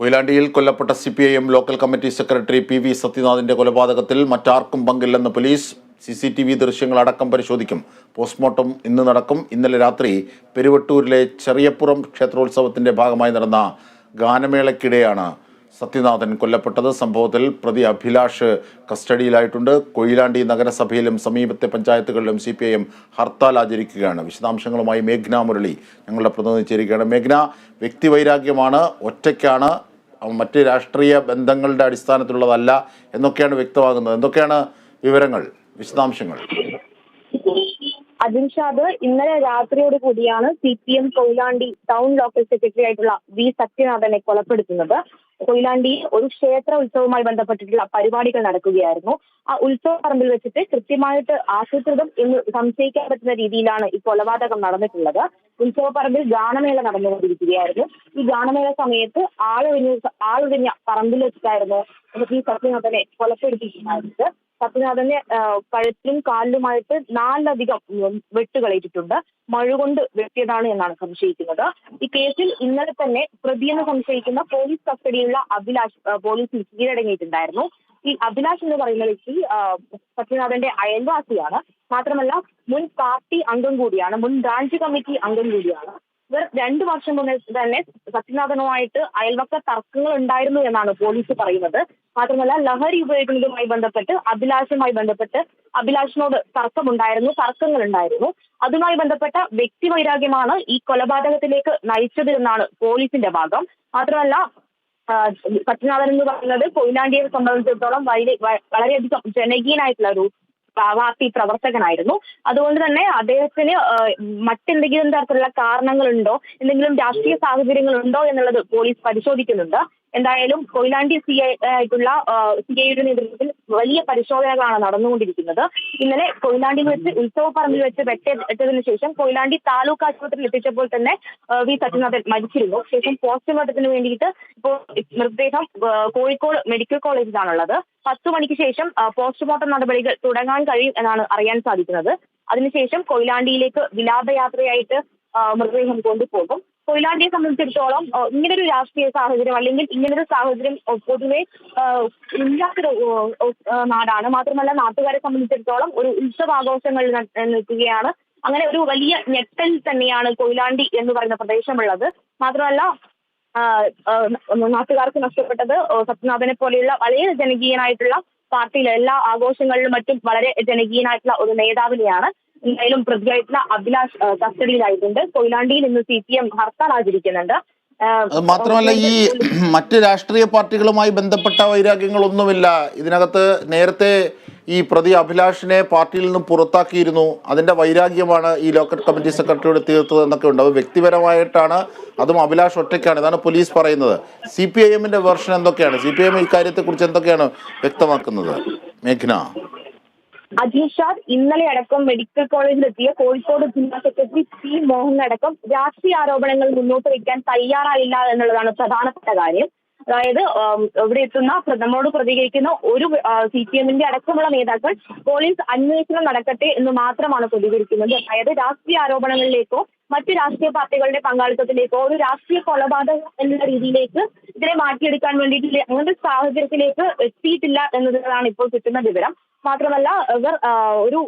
കൊയിലാണ്ടിയിൽ കൊല്ലപ്പെട്ട C P I M local committee secretary P V സത്യനാഥിന്റെ കൊലപാതകത്തിൽ മറ്റാർക്കും പങ്കില്ലെന്ന് police C C T V ദൃശ്യങ്ങൾ അടക്കം പരിശോധിക്കും. പോസ്റ്റ്മോർട്ടം ഇന്ന് നടക്കും. ഇന്നലെ രാത്രി പെരുവട്ടൂരിലെ ചെറിയപ്പുറം ക്ഷേത്രോത്സവത്തിന്റെ ഭാഗമായി നടന്ന ഗാനമേളയ്ക്കിടെയാണ് സത്യനാഥൻ കൊല്ലപ്പെട്ടത്. സംഭവത്തിൽ പ്രതി അഭിലാഷ് കസ്റ്റഡിയിലായിട്ടുണ്ട്. കൊയിലാണ്ടി നഗരസഭയിലും സമീപത്തെ പഞ്ചായത്തുകളിലും C P I M hartal ആചരിക്കുകയാണ്. വിശദാംശങ്ങളുമായി മേഘ്ന മുരളി ഞങ്ങളുടെ പ്രതിനിധി ചേരുകയാണ്. മേഘ്ന വ്യക്തിവൈരാഗ്യമാണ് ഒറ്റയ്ക്കാണ് മറ്റ് രാഷ്ട്രീയ ബന്ധങ്ങളുടെ അടിസ്ഥാനത്തിലുള്ളതല്ല എന്നൊക്കെയാണ് വ്യക്തമാകുന്നത്. എന്തൊക്കെയാണ് വിവരങ്ങൾ വിശദാംശങ്ങൾ? അജിൻഷാദ് ഇന്നലെ രാത്രിയോട് കൂടിയാണ് C P M Koyilandy town local secretary ആയിട്ടുള്ള വി സത്യനാഥനെ കൊലപ്പെടുത്തുന്നത്. കൊയിലാണ്ടി ഒരു ക്ഷേത്ര ഉത്സവവുമായി ബന്ധപ്പെട്ടിട്ടുള്ള പരിപാടികൾ നടക്കുകയായിരുന്നു. ആ ഉത്സവ പറമ്പിൽ വെച്ചിട്ട് കൃത്യമായിട്ട് ആസൂത്രിതം എന്ന് സംശയിക്കാൻ പറ്റുന്ന രീതിയിലാണ് ഈ കൊലപാതകം നടന്നിട്ടുള്ളത്. ഉത്സവ പറമ്പിൽ ഗാനമേള നടന്നുകൊണ്ടിരിക്കുകയായിരുന്നു. ഈ ഗാനമേള സമയത്ത് ആളൊഴിഞ്ഞ ആളൊഴിഞ്ഞ പറമ്പിൽ വെച്ചിട്ടായിരുന്നു ഈ സത്യനാഥനെ കൊലപ്പെടുത്തിയിട്ടുണ്ടായിരുന്നത് സത്യനാഥന്റെ ആ, കഴുത്തിലും കാലിലുമായിട്ട് നാലിലധികം വെട്ടുകളേറ്റിട്ടുണ്ട്. മഴ കൊണ്ട് വെട്ടിയതാണ് എന്നാണ് സംശയിക്കുന്നത്. ഈ കേസിൽ ഇന്നലെ തന്നെ പ്രതിയെന്ന് സംശയിക്കുന്ന പോലീസ് കസ്റ്റഡിയിലുള്ള അഭിലാഷ് പോലീസിൽ കീഴടങ്ങിയിട്ടുണ്ടായിരുന്നു. ഈ അഭിലാഷ് എന്ന് പറയുന്ന വ്യക്തി സത്യനാഥന്റെ അയൽവാസിയാണ്. മാത്രമല്ല മുൻ പാർട്ടി അംഗം കൂടിയാണ് മുൻ ബ്രാഞ്ച് കമ്മിറ്റി അംഗം കൂടിയാണ്. ഇവർ രണ്ടു വർഷം മുന്നേ തന്നെ സത്യനാഥനുമായിട്ട് അയൽവക്ക തർക്കങ്ങൾ ഉണ്ടായിരുന്നു എന്നാണ് പോലീസ് പറയുന്നത്. മാത്രമല്ല ലഹരി ഉപയോഗിക്കുന്നതുമായി ബന്ധപ്പെട്ട് അഭിലാഷുമായി ബന്ധപ്പെട്ട് അഭിലാഷിനോട് തർക്കമുണ്ടായിരുന്നു തർക്കങ്ങൾ ഉണ്ടായിരുന്നു അതുമായി ബന്ധപ്പെട്ട വ്യക്തി വൈരാഗ്യമാണ് ഈ കൊലപാതകത്തിലേക്ക് നയിച്ചത് എന്നാണ് പോലീസിന്റെ ഭാഗം മാത്രമല്ല പത്മനാഭൻ എന്ന് പറയുന്നത് കൊയിലാണ്ടിയെ സംബന്ധിച്ചിടത്തോളം വളരെയധികം ജനകീയനായിട്ടുള്ള ഒരു പാർട്ടി പ്രവർത്തകനായിരുന്നു. അതുകൊണ്ട് തന്നെ അദ്ദേഹത്തിന് മറ്റെന്തെങ്കിലും തരത്തിലുള്ള കാരണങ്ങളുണ്ടോ? എന്തെങ്കിലും രാഷ്ട്രീയ സാഹചര്യങ്ങളുണ്ടോ എന്നുള്ളത് പോലീസ് പരിശോധിക്കുന്നുണ്ട്. എന്തായാലും കൊയിലാണ്ടി സി ഐ ആയിട്ടുള്ള സി ഐയുടെ നേതൃത്വത്തിൽ വലിയ പരിശോധനകളാണ് നടന്നുകൊണ്ടിരിക്കുന്നത്. ഇന്നലെ കൊയിലാണ്ടിയിൽ വെച്ച് ഉത്സവ പറമ്പിൽ വെച്ച് വെട്ടതിനു ശേഷം കൊയിലാണ്ടി താലൂക്ക് ആശുപത്രിയിൽ എത്തിച്ചപ്പോൾ തന്നെ വി സത്യനാഥൻ മരിച്ചിരുന്നു. ശേഷം പോസ്റ്റ്മോർട്ടത്തിന് വേണ്ടിയിട്ട് ഇപ്പോൾ മൃതദേഹം കോഴിക്കോട് മെഡിക്കൽ കോളേജിലാണുള്ളത്. പത്ത് മണിക്ക് ശേഷം പോസ്റ്റ്മോർട്ടം നടപടികൾ തുടങ്ങാൻ കഴിയും എന്നാണ് അറിയാൻ സാധിക്കുന്നത്. അതിനുശേഷം കൊയിലാണ്ടിയിലേക്ക് വിലാപയാത്രയായിട്ട് മൃതദേഹം കൊണ്ടുപോകും. കൊയിലാണ്ടിയെ സംബന്ധിച്ചിടത്തോളം ഇങ്ങനെ ഇങ്ങനൊരു രാഷ്ട്രീയ സാഹചര്യം അല്ലെങ്കിൽ ഇങ്ങനൊരു സാഹചര്യം പൊതുവെ ഇല്ലാത്തൊരു നാടാണ്. മാത്രമല്ല നാട്ടുകാരെ സംബന്ധിച്ചിടത്തോളം ഒരു ഉത്സവാഘോഷങ്ങളിൽ ന- നിൽക്കുകയാണ്. അങ്ങനെ ഒരു വലിയ ഞെട്ടൽ തന്നെയാണ് കൊയിലാണ്ടി എന്ന് പറയുന്ന പ്രദേശമുള്ളത്. മാത്രമല്ല നാട്ടുകാർക്ക് നഷ്ടപ്പെട്ടത് സത്യനാഥനെ പോലെയുള്ള വളരെ ജനകീയനായിട്ടുള്ള പാർട്ടിയിലെ എല്ലാ ആഘോഷങ്ങളിലും മറ്റും വളരെ ജനകീയനായിട്ടുള്ള ഒരു നേതാവിനെയാണ്. എന്തായാലും പ്രതിയായിട്ടുള്ള അഭിലാഷ് കസ്റ്റഡിയിലായിട്ടുണ്ട്. കൊയിലാണ്ടിയിൽ ഇന്ന് സി പി എം ഹർത്താൽ ആചരിക്കുന്നുണ്ട്. മാത്രമല്ല ഈ മറ്റ് രാഷ്ട്രീയ പാർട്ടികളുമായി ബന്ധപ്പെട്ട വൈരാഗ്യങ്ങളൊന്നുമില്ല. ഇതിനകത്ത് നേരത്തെ ഈ പ്രതി അഭിലാഷിനെ പാർട്ടിയിൽ നിന്നും പുറത്താക്കിയിരുന്നു. അതിന്റെ വൈരാഗ്യമാണ് ഈ ലോക്കൽ കമ്മിറ്റി സെക്രട്ടറിയുടെ തീർത്തത് എന്നൊക്കെ ഉണ്ട്. അത് വ്യക്തിപരമായിട്ടാണ്. അതും അഭിലാഷ് ഒറ്റയ്ക്കാണ്. ഇതാണ് പോലീസ് പറയുന്നത്. സി പി ഐ എമ്മിന്റെ വെർഷൻ എന്തൊക്കെയാണ്? സി പി ഐ എം ഇക്കാര്യത്തെക്കുറിച്ച് എന്തൊക്കെയാണ് വ്യക്തമാക്കുന്നത്? മേഘ്ന. അജീഷാദ് ഇന്നലെ അടക്കം മെഡിക്കൽ കോളേജിലെത്തിയ കോഴിക്കോട് ജില്ലാ സെക്രട്ടറി പി മോഹൻ അടക്കം രാഷ്ട്രീയ ആരോപണങ്ങൾ മുന്നോട്ട് വയ്ക്കാൻ തയ്യാറായില്ല എന്നുള്ളതാണ് പ്രധാനപ്പെട്ട കാര്യം. അതായത് ഇവിടെ എത്തുന്ന പ്രഥമോട് പ്രതികരിക്കുന്ന ഒരു സി പി എമ്മിന്റെ അടക്കമുള്ള നേതാക്കൾ പോലീസ് അന്വേഷണം നടക്കട്ടെ എന്ന് മാത്രമാണ് പ്രതികരിക്കുന്നത്. അതായത് രാഷ്ട്രീയ ആരോപണങ്ങളിലേക്കോ മറ്റ് രാഷ്ട്രീയ പാർട്ടികളുടെ പങ്കാളിത്തത്തിലേക്കോ ഒരു രാഷ്ട്രീയ കൊലപാതകം എന്നുള്ള രീതിയിലേക്ക് ഇതിനെ മാറ്റിയെടുക്കാൻ വേണ്ടിയിട്ട് അങ്ങനത്തെ സാഹചര്യത്തിലേക്ക് എത്തിയിട്ടില്ല എന്നതാണ് ഇപ്പോൾ കിട്ടുന്ന വിവരം. മാത്രമല്ല ഇവർ ഒരു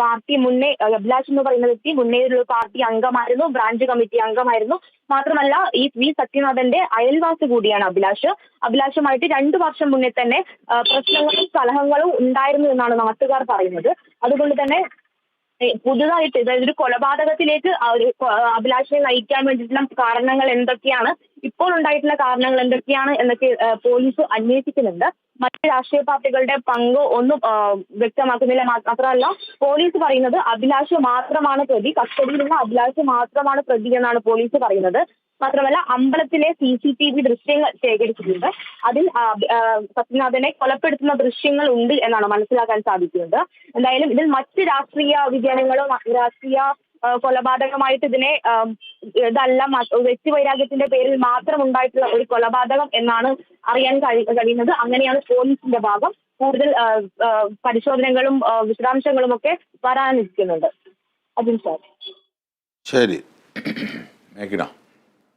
പാർട്ടി മുന്നേ അഭിലാഷ് എന്ന് പറയുന്ന വ്യക്തി മുന്നേ ഒരു പാർട്ടി അംഗമായിരുന്നു ബ്രാഞ്ച് കമ്മിറ്റി അംഗമായിരുന്നു. മാത്രമല്ല ഈ വി സത്യനാഥന്റെ അയൽവാസി കൂടിയാണ് അഭിലാഷ്. അഭിലാഷുമായിട്ട് രണ്ടു വർഷം മുന്നേ തന്നെ പ്രശ്നങ്ങളും കലഹങ്ങളും ഉണ്ടായിരുന്നു എന്നാണ് നാട്ടുകാർ പറയുന്നത്. അതുകൊണ്ട് തന്നെ പുതുതായിട്ട് അതായത് ഒരു കൊലപാതകത്തിലേക്ക് ഒരു അഭിലാഷിനെ നയിക്കാൻ വേണ്ടിയിട്ടുള്ള കാരണങ്ങൾ എന്തൊക്കെയാണ്? ഇപ്പോൾ ഉണ്ടായിട്ടുള്ള കാരണങ്ങൾ എന്തൊക്കെയാണ് എന്നൊക്കെ പോലീസ് അന്വേഷിക്കുന്നുണ്ട്. മറ്റ് രാഷ്ട്രീയ പാർട്ടികളുടെ പങ്ക് ഒന്നും വ്യക്തമാക്കുന്നില്ല. മാത്രമല്ല പോലീസ് പറയുന്നത് അഭിലാഷ് മാത്രമാണ് പ്രതി. കസ്റ്റഡിയിലുള്ള അഭിലാഷ് മാത്രമാണ് പ്രതി എന്നാണ് പോലീസ് പറയുന്നത്. മാത്രമല്ല അമ്പലത്തിലെ സി സി ടി വി ദൃശ്യങ്ങൾ ശേഖരിച്ചിട്ടുണ്ട്. അതിൽ സത്യനാഥനെ കൊലപ്പെടുത്തുന്ന ദൃശ്യങ്ങൾ ഉണ്ട് എന്നാണ് മനസ്സിലാക്കാൻ സാധിക്കുന്നത്. എന്തായാലും ഇതിൽ മറ്റ് രാഷ്ട്രീയ വിജയങ്ങളോ രാഷ്ട്രീയ കൊലപാതകമായിട്ട് ഇതിനെ ഇതല്ല വ്യക്തിവൈരാഗ്യത്തിന്റെ പേരിൽ മാത്രം ഉണ്ടായിട്ടുള്ള ഒരു കൊലപാതകം എന്നാണ് അറിയാൻ കഴിയുന്നത്. അങ്ങനെയാണ് പോലീസിന്റെ ഭാഗം കൂടുതൽ പരിശോധനകളും വിശദാംശങ്ങളും ഒക്കെ വരാനിരിക്കുന്നുണ്ട് അജിൻ സാർ. ശരി.